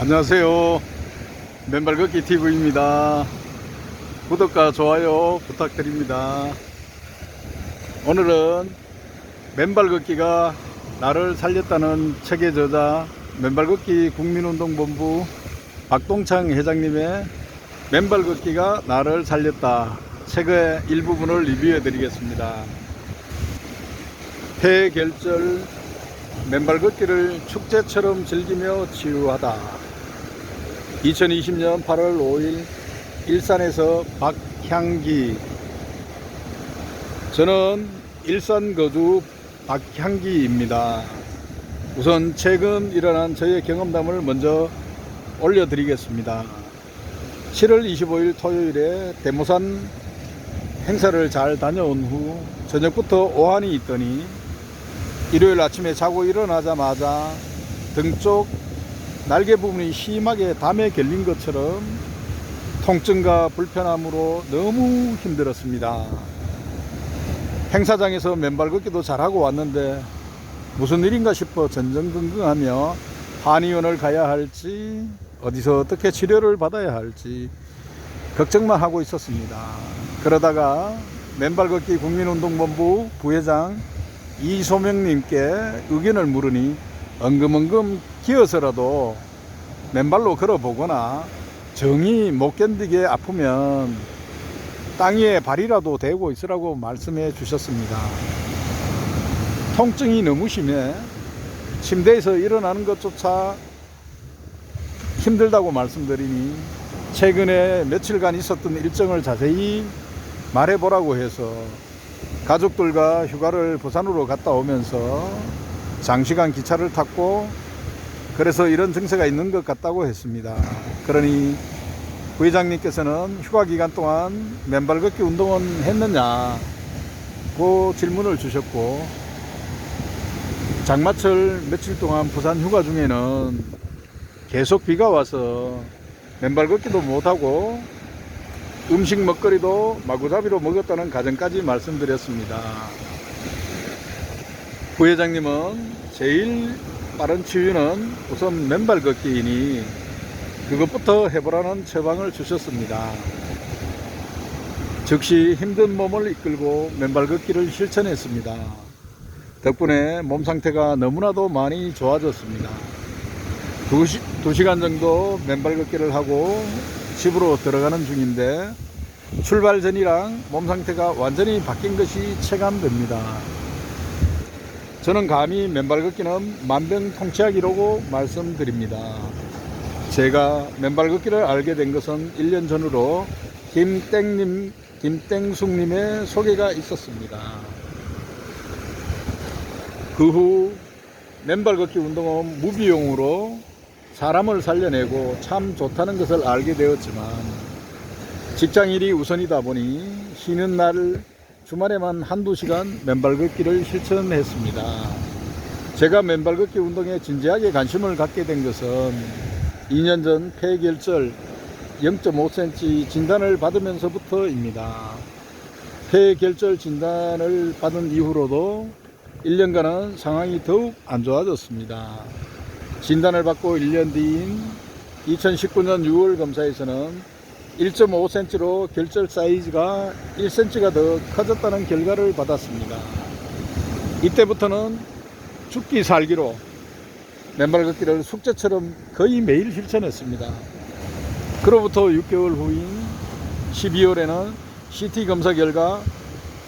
안녕하세요. 맨발 걷기 TV입니다. 구독과 좋아요 부탁드립니다. 오늘은 맨발 걷기가 나를 살렸다는 책의 저자 맨발 걷기 국민운동본부 박동창 회장님의 맨발 걷기가 나를 살렸다 책의 일부분을 리뷰해 드리겠습니다. 폐결절 맨발 걷기를 축제처럼 즐기며 치유하다. 2020년 8월 5일 일산에서 박향기 저는 일산 거주 박향기입니다. 우선 최근 일어난 저의 경험담을 먼저 올려드리겠습니다. 7월 25일 토요일에 대모산 행사를 잘 다녀온 후 저녁부터 오한이 있더니 일요일 아침에 자고 일어나자마자 등쪽 날개 부분이 심하게 담에 결린 것처럼 통증과 불편함으로 너무 힘들었습니다. 행사장에서 맨발 걷기도 잘하고 왔는데 무슨 일인가 싶어 전전긍긍하며 한의원을 가야 할지 어디서 어떻게 치료를 받아야 할지 걱정만 하고 있었습니다. 그러다가 맨발 걷기 국민운동본부 부회장 이소명님께 의견을 물으니 엉금엉금 기어서라도 맨발로 걸어보거나 정이 못 견디게 아프면 땅 위에 발이라도 대고 있으라고 말씀해 주셨습니다. 통증이 너무 심해 침대에서 일어나는 것조차 힘들다고 말씀드리니 최근에 며칠간 있었던 일정을 자세히 말해보라고 해서 가족들과 휴가를 부산으로 갔다 오면서 장시간 기차를 탔고 그래서 이런 증세가 있는 것 같다고 했습니다. 그러니 부회장님께서는 휴가 기간 동안 맨발 걷기 운동은 했느냐 그 질문을 주셨고 장마철 며칠 동안 부산 휴가 중에는 계속 비가 와서 맨발 걷기도 못하고 음식 먹거리도 마구잡이로 먹었다는 가정까지 말씀드렸습니다. 부회장님은 제일 빠른 치유는 우선 맨발 걷기이니 그것부터 해보라는 처방을 주셨습니다. 즉시 힘든 몸을 이끌고 맨발 걷기를 실천했습니다. 덕분에 몸 상태가 너무나도 많이 좋아졌습니다. 두, 시, 두 시간 정도 맨발 걷기를 하고 집으로 들어가는 중인데 출발 전이랑 몸 상태가 완전히 바뀐 것이 체감됩니다. 저는 감히 맨발 걷기는 만병통치약이라고 말씀드립니다. 제가 맨발 걷기를 알게 된 것은 1년 전으로 김땡님, 김땡숙님의 소개가 있었습니다. 그 후 맨발 걷기 운동은 무비용으로 사람을 살려내고 참 좋다는 것을 알게 되었지만 직장일이 우선이다 보니 쉬는 날 주말에만 한두 시간 맨발 걷기를 실천했습니다. 제가 맨발 걷기 운동에 진지하게 관심을 갖게 된 것은 2년 전 폐결절 0.5cm 진단을 받으면서부터입니다. 폐결절 진단을 받은 이후로도 1년간은 상황이 더욱 안 좋아졌습니다. 진단을 받고 1년 뒤인 2019년 6월 검사에서는 1.5cm로 결절 사이즈가 1cm가 더 커졌다는 결과를 받았습니다. 이때부터는 죽기 살기로 맨발 걷기를 숙제처럼 거의 매일 실천했습니다. 그로부터 6개월 후인 12월에는 CT 검사 결과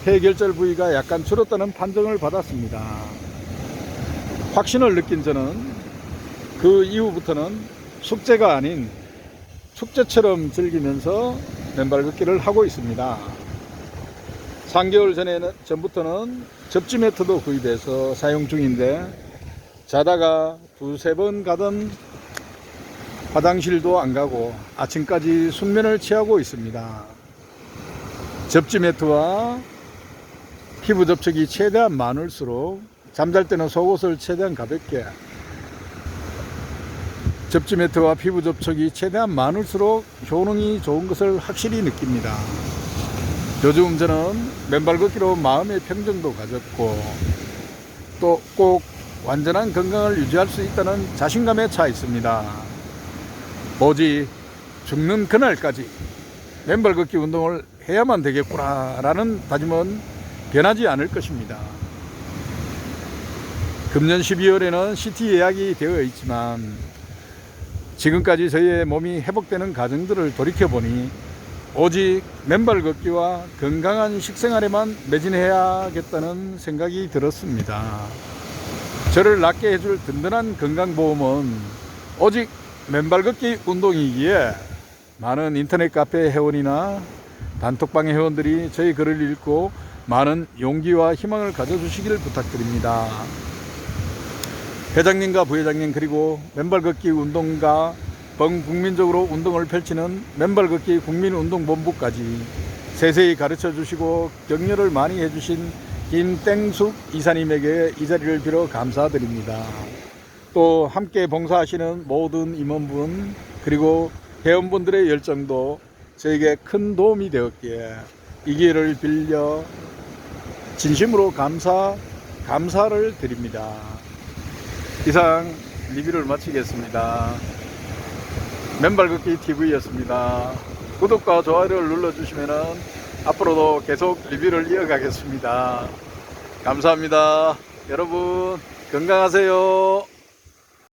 폐결절 부위가 약간 줄었다는 판정을 받았습니다. 확신을 느낀 저는 그 이후부터는 숙제가 아닌 축제처럼 즐기면서 맨발 걷기를 하고 있습니다. 3개월 전에는 전부터는 접지 매트도 구입해서 사용 중인데 자다가 두세 번 가던 화장실도 안 가고 아침까지 숙면을 취하고 있습니다. 접지 매트와 피부 접촉이 최대한 많을수록 잠잘 때는 속옷을 최대한 가볍게 접지 매트와 피부 접촉이 최대한 많을수록 효능이 좋은 것을 확실히 느낍니다. 요즘 저는 맨발 걷기로 마음의 평정도 가졌고 또 꼭 완전한 건강을 유지할 수 있다는 자신감에 차 있습니다. 오직 죽는 그날까지 맨발 걷기 운동을 해야만 되겠구나라는 다짐은 변하지 않을 것입니다. 금년 12월에는 CT 예약이 되어 있지만 지금까지 저희의 몸이 회복되는 과정들을 돌이켜보니 오직 맨발 걷기와 건강한 식생활에만 매진해야겠다는 생각이 들었습니다. 저를 낫게 해줄 든든한 건강보험은 오직 맨발 걷기 운동이기에 많은 인터넷 카페 회원이나 단톡방의 회원들이 저희 글을 읽고 많은 용기와 희망을 가져주시기를 부탁드립니다. 회장님과 부회장님 그리고 맨발 걷기 운동가 번 국민적으로 운동을 펼치는 맨발 걷기 국민운동본부까지 세세히 가르쳐 주시고 격려를 많이 해주신 김땡숙 이사님에게 이 자리를 빌어 감사드립니다. 또 함께 봉사하시는 모든 임원분 그리고 회원분들의 열정도 저에게 큰 도움이 되었기에 이 기회를 빌려 진심으로 감사 감사를 드립니다. 이상 리뷰를 마치겠습니다. 맨발 걷기 TV였습니다. 구독과 좋아요를 눌러주시면 앞으로도 계속 리뷰를 이어가겠습니다. 감사합니다. 여러분 건강하세요.